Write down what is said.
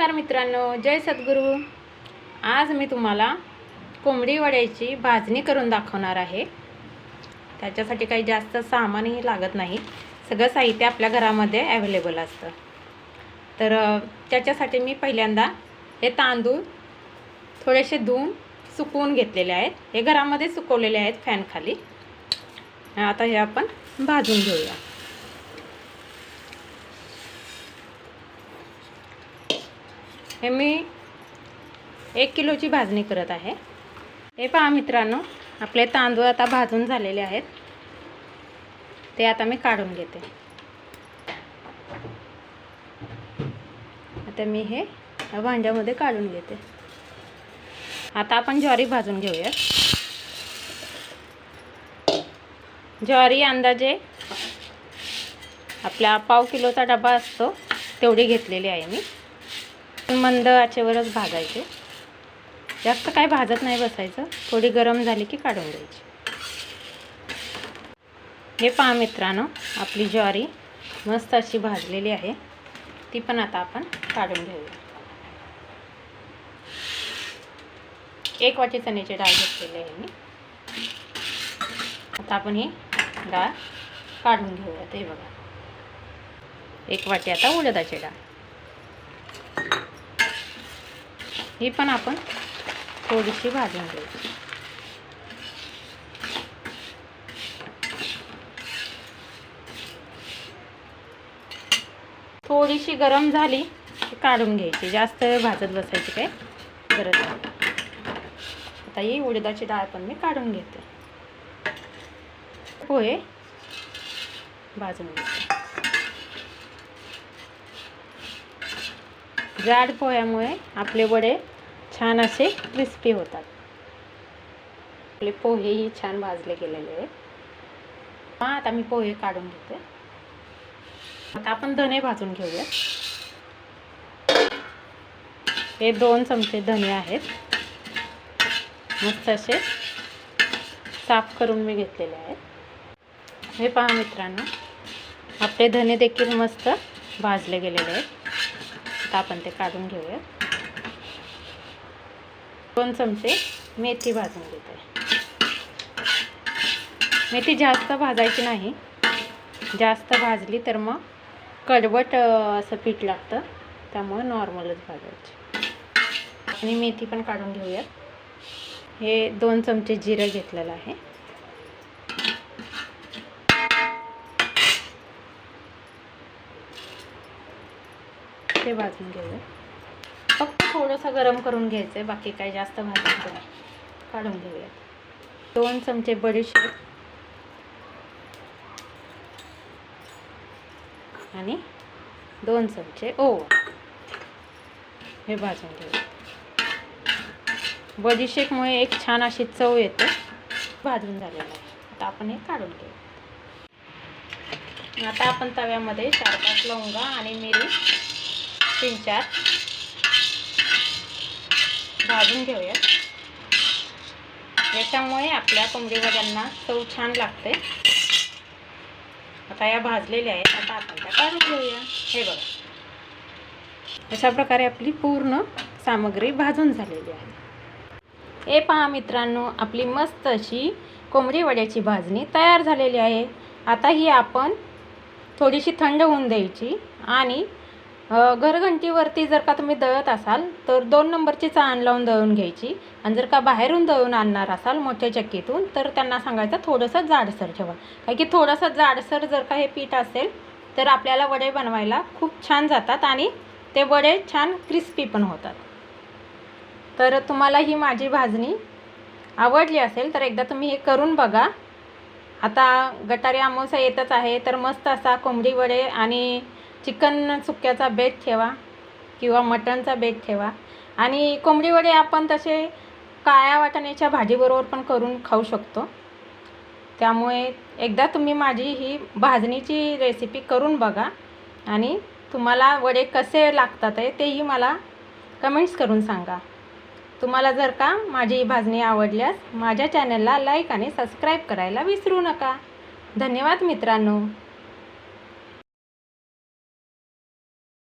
नमस्कार मित्रांनो जय सद्गुरू. आज मी तुम्हाला कोंबडी वड्याची भाजणी करून दाखवणार आहे. त्याच्यासाठी काही जास्त सामानही लागत नाही. सगळं साहित्य आपल्या घरामध्ये ॲव्हेलेबल असतं. तर त्याच्यासाठी मी पहिल्यांदा हे तांदूळ थोडेसे धुवून सुकवून घेतलेले आहेत. हे घरामध्ये सुकवलेले आहेत फॅनखाली आता हे आपण भाजून घेऊया. हे मी एक किलोची भाजणी करत आहे. हे पहा मित्रांनो आपले तांदूळ आता भाजून झालेले आहेत. ते आता मी काढून घेते. आता मी हे भांड्यामध्ये काढून घेते. आता आपण ज्वारी भाजून घेऊया ज्वारी अंदाजे आपला पाव किलोचा डबा असतो तेवढी घेतलेली आहे मी. मंद आचेवरच भाजायचे. जास्त काय भाजत नाही बसायचं. थोडी गरम झाली की काढून द्यायची हे पहा मित्रांनो आपली ज्वारी मस्त अशी भाजलेली आहे. ती पण आता आपण काढून घेऊया. एक वाटी चण्याची डाळ घेतलेली आहे मी. आता आपण ही डाळ काढून घेऊया ते बघा. एक वाटी आता उडदाची डाळ. ही पण आपण थोडीशी भाजून घ्यायची थोडीशी गरम झाली की काढून घ्यायची. जास्त वेळ भाजत बसायची काय गरज नाही. आता ही उडदाची डाळ पण मी काढून घेते. पोहे भाजून घेते. जाड पोह्यामुळे आपले वडे छान असे क्रिस्पी होतात. आपले पोहेही छान भाजले गेलेले आहेत. हां आता मी पोहे काढून घेते. आता आपण धने भाजून घेऊया. हे दोन चमचे धने आहेत. मस्त असे साफ करून मी घेतलेले आहेत. हे पहा मित्रांनो आपले धने देखील मस्त भाजले गेलेले आहेत. आता आपण ते काढून घेऊया. दोन चमचे मेथी भाजून घेते. मेथी जास्त भाजायची नाही. जास्त भाजली तर मग कडवट असं पीठ लागतं. त्यामुळे नॉर्मलच भाजायची. आणि मेथी पण काढून घेऊयात. हे दोन चमचे जिरं घेतलेलं आहे. ते भाजून घेऊया थोडंसं गरम करून घ्यायचं आहे बाकी काही जास्त भाजायचं नाही. काढून घेऊयात दोन चमचे बडीशेप. आणि दोन चमचे ओवा. हे भाजून घेऊया. बडीशेपमुळे एक छान अशी चव येते. भाजून झालेलं. आहे आता आपण हे काढून घेऊ. आता आपण तव्यामध्ये चार पाच लवंगा आणि मिरी तीन चार भाजून घेऊया याच्यामुळे आपल्या कोंबडी वड्यांना चव छान लागते. आता या भाजलेल्या आहेत. आता आपण त्या काढून घेऊया. हे बघा. अशा प्रकारे आपली पूर्ण सामग्री भाजून झालेली आहे. हे पहा मित्रांनो आपली मस्त अशी कोंबडी वड्याची भाजणी तयार झालेली आहे. आता ही आपण थोडीशी थंड होऊन द्यायची आणि घरघंटीवरती जर का तुम्ही दळत असाल तर दोन नंबरची चाळण लावून दळून घ्यायची. आणि जर का बाहेरून दळून आणणार असाल मोठ्या चक्कीतून तर त्यांना सांगायचं थोडंसं जाडसर ठेवा. कारण की थोडंसं जाडसर जर का हे पीठ असेल तर आपल्याला वडे बनवायला खूप छान जातात आणि ते वडे छान क्रिस्पी पण होतात. तर तुम्हाला ही माझी भाजणी आवडली असेल तर एकदा तुम्ही हे करून बघा. आता गटारी आमोसा येतच आहे तर मस्त असा कोंबडी वडे आणि चिकन सुक्याचा बेत ठेवा किंवा मटणचा बेत ठेवा. आणि कोंबडी वडे आपण तसे काळ्या वाटाण्याच्या भाजीबरोबर पण करून खाऊ शकतो. त्यामुळे एकदा तुम्ही माझी ही भाजणीची रेसिपी करून बघा आणि तुम्हाला वडे कसे लागतात आहे तेही मला कमेंट्स करून सांगा. तुम्हाला जर का माझी ही भाजणी आवडल्यास माझ्या चॅनलला लाईक आणि सबस्क्राईब करायला विसरू नका. धन्यवाद मित्रांनो.